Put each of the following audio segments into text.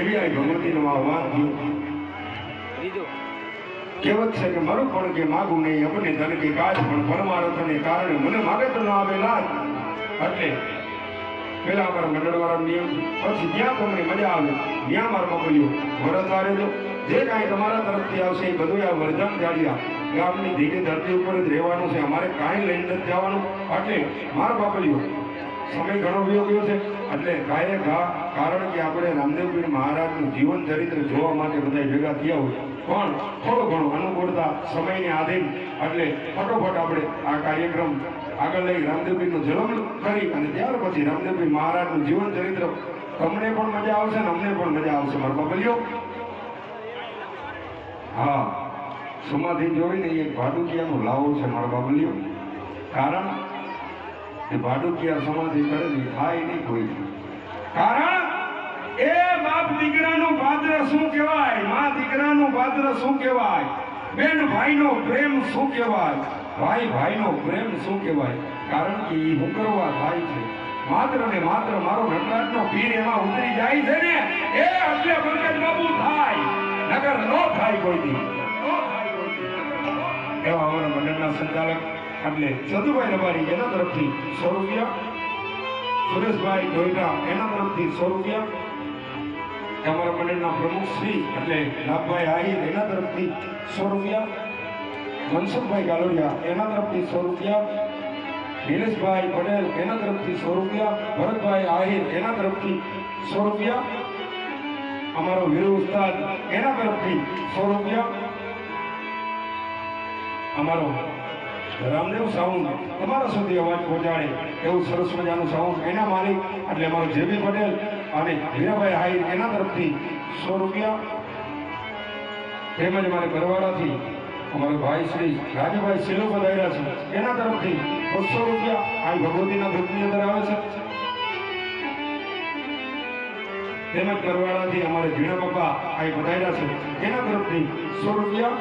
કેવી ભગવતીનો આ વાત કહેવત છે કે મારું પણ કે માગું નહીં અપને ધન કે કાજ પણ પરમાર્થને કારણે મને માગે તો ન આવે લાજ. એટલે પેલા અમારા મંડળવાળા નિયમ પછી જ્યાં તમને મજા આવે ત્યાં મારમાં બોલ્યો વરસ આરે જો જે કાંઈ તમારા તરફથી આવશે એ બધું આ વરદાન જાળ્યા ગામની ધીરે ધરતી ઉપર જ રહેવાનું છે અમારે કાંઈ લઈને નથી જવાનું. એટલે માર બાપલ્યો સમય ઘણો વયો ગયો છે. એટલે ગાયે ઘા કારણ કે આપણે રામદેવપીર મહારાજનું જીવન ચરિત્ર જોવા માટે બધા ભેગા થયા હોય. પણ થોડો ઘણો અનુકૂળતા સમયને આધીન એટલે ફટોફટ આપણે આ કાર્યક્રમ આગળ લઈ રામદેવપીરનો જન્મ કરી અને ત્યાર પછી રામદેવપીર મહારાજનું જીવન ચરિત્ર તમને પણ મજા આવશે ને અમને પણ મજા આવશે, મારા બાબલિયો હા, સમાધિ જોઈને એક ભાડુકિયાનો લાવો છે, મારા બાબલિયો કારણ એ ભાડુકિયા સમાધિ કરેલી થાય નહીં કોઈ. કારણ એ બાપ દીકરાનું પાત્ર શું કહેવાય? મા દીકરાનું પાત્ર શું કહેવાય? બેન ભાઈનો પ્રેમ શું કહેવાય? ભાઈ ભાઈનો પ્રેમ શું કહેવાય? કારણ કે એ હુકરવા થાય છે. માત્ર ને માત્ર મારો નટરાજનો પીર એમાં ઉતરી જાય છે ને, એ એટલે પંકજ બાબુ થાય. નગર નો થાય કોઈ દી. એવા અમારા મંડળના સંચાલક એટલે ચંદુભાઈ રબારી એના તરફથી સો રૂપિયા સુરેશભાઈ ડોઈટા એના તરફથી સો રૂપિયા અમારા મંડળના પ્રમુખ શ્રી એટલે લાભભાઈ આહિર એના તરફથી સો રૂપિયા મનસુખભાઈ ગાલોડિયા એના તરફથી સો રૂપિયા નિલેશભાઈ પટેલ એના તરફથી સો રૂપિયા ભરતભાઈ આહિર એના તરફથી સો રૂપિયા અમારો વીરુ ઉસ્તાદ એના તરફથી સો રૂપિયા અમારો રામદેવ સાઉન્ડ. તમારા સુધી અવાજ પહોંચાડે. એવું સરસ મજાનું સાઉન્ડ એના માલિક, એટલે અમારો જેબી પટેલ અને હીરાભાઈ હાઈર એના તરફથી સો રૂપિયા. તેમજ મારે બરવાડાથી અમારો ભાઈ શ્રી રાજુભાઈ સિલો પધાર્યા છે, એના તરફથી બસો રૂપિયા આ ભગવતીના ગ્રુપની અંદર આવે છે. તેમજ બરવાડાથી અમારે ઝીણા પપ્પા આ પધાર્યા છે, એના તરફથી સો રૂપિયા.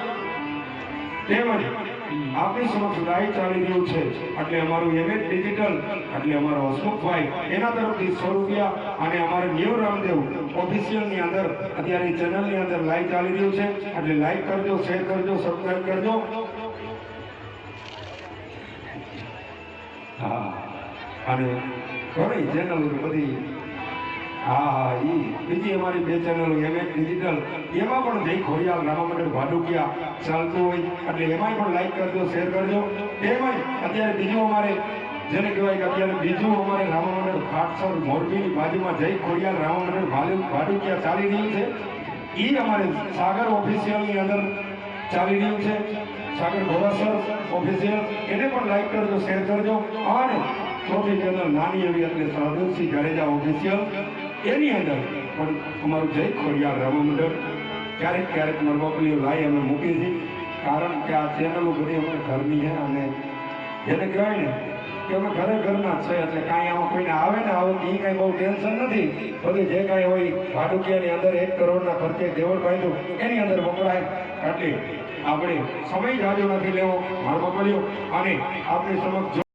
તેમજ આપણી સમક્ષ લાઈવ ચાલી રહ્યું છે. એટલે અમારું એમએચ ડિજિટલ એટલે અમારો હસમુખભાઈ એના તરફથી સો રૂપિયા અને અમારે ન્યુ રામદેવ ઓફિશિયલની અંદર, અત્યારે ચેનલની અંદર લાઈવ ચાલી રહ્યું છે. એટલે લાઈક કરજો શેર કરજો સબસ્ક્રાઈબ કરજો. હા. અને ઘણી ચેનલ બધી હા હા એ બીજી અમારી બે ચેનલો, એમએચ ડિજિટલ. એમાં પણ જઈ ખોડિયાલ, રામા મંડળ ભાડુકિયા ચાલતું હોય. એટલે એમાંય પણ લાઈક કરજો શેર કરજો. એમાંય અત્યારે બીજું અમારે, જેને કહેવાય કે અત્યારે બીજું અમારે રામા મંડળ ખાટસર મોરબીની બાજુમાં જઈ ખોડિયાલ, રામા મંડળ ભાલુ ભાડુકિયા ચાલી રહ્યું છે. એ અમારે સાગર ઓફિશિયલની અંદર ચાલી રહ્યું છે. સાગર ઘોડાસર ઓફિશિયલ એને પણ લાઈક કરજો શેર કરજો. અને ચોથી ચેનલ નાની એવી એટલે સાધુસિંહ જાડેજા ઓફિશિયલ એની અંદર પણ અમારું જય ખોડિયાર રામા મંડળ ક્યારેક ક્યારેક મરબાપલીઓ લાઈ અમે મૂકી છીએ. કારણ કે આ ચેનલો બધી અમને ઘરની છે અને જેને કહેવાય ને કે અમે ઘરે ઘરના છે, એટલે કાંઈ આમાં કોઈને આવે ને આવું એ કાંઈ બહુ ટેન્શન નથી. બધું જે કાંઈ હોય ભાડુકિયાની અંદર એક કરોડના ખર્ચે દેવળ બાંધ્યું એની અંદર વપરાય. એટલે આપણે સમય જાજો નથી લેવો, મારો બાપલીઓ અને આપણી સમક્ષ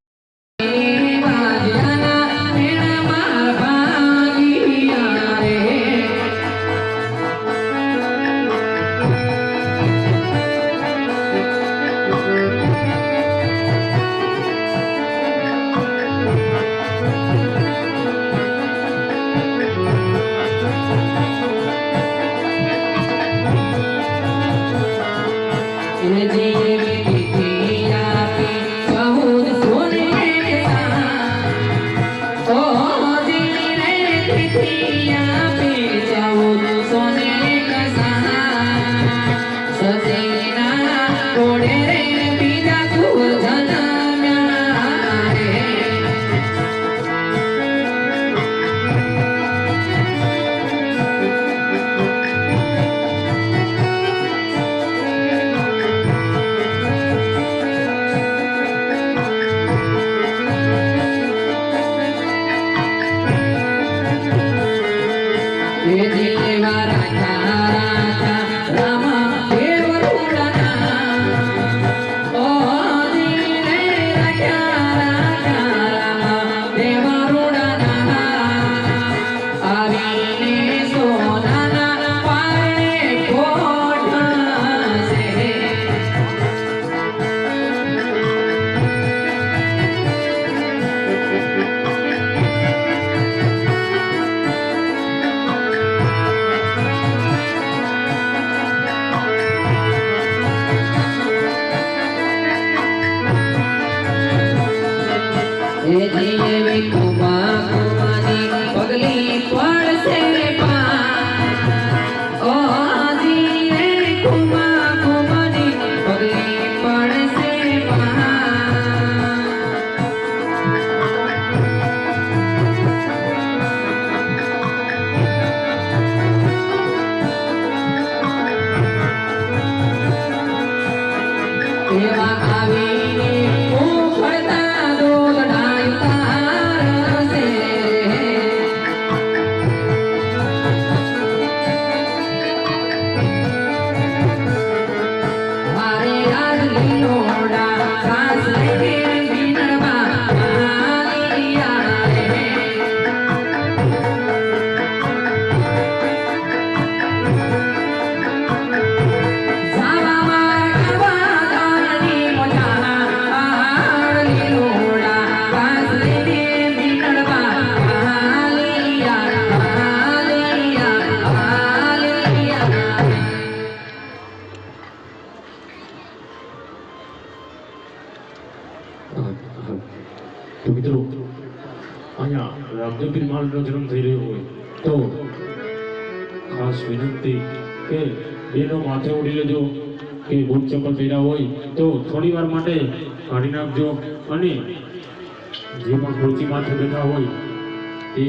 morning. રામદેવપીર મહારાજનો જન્મ થઈ રહ્યો હોય તો ખાસ વિનંતી કે બેનો માથે ઉડી લેજો કે બૂટ ચપ્પલ પહેર્યા હોય તો થોડી વાર માટે કાઢી નાખજો અને જે પણ ખુરશી માથે બેઠા હોય તે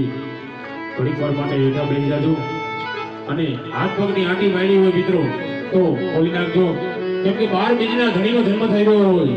થોડીક વાર માટે હેઠા બેસી જાજો. અને હાથ પગની આંટી વાળી હોય મિત્રો, તો ખોલી નાખજો. કેમ કે બાર બીજના ધણીનો જન્મ થઈ રહ્યો હોય.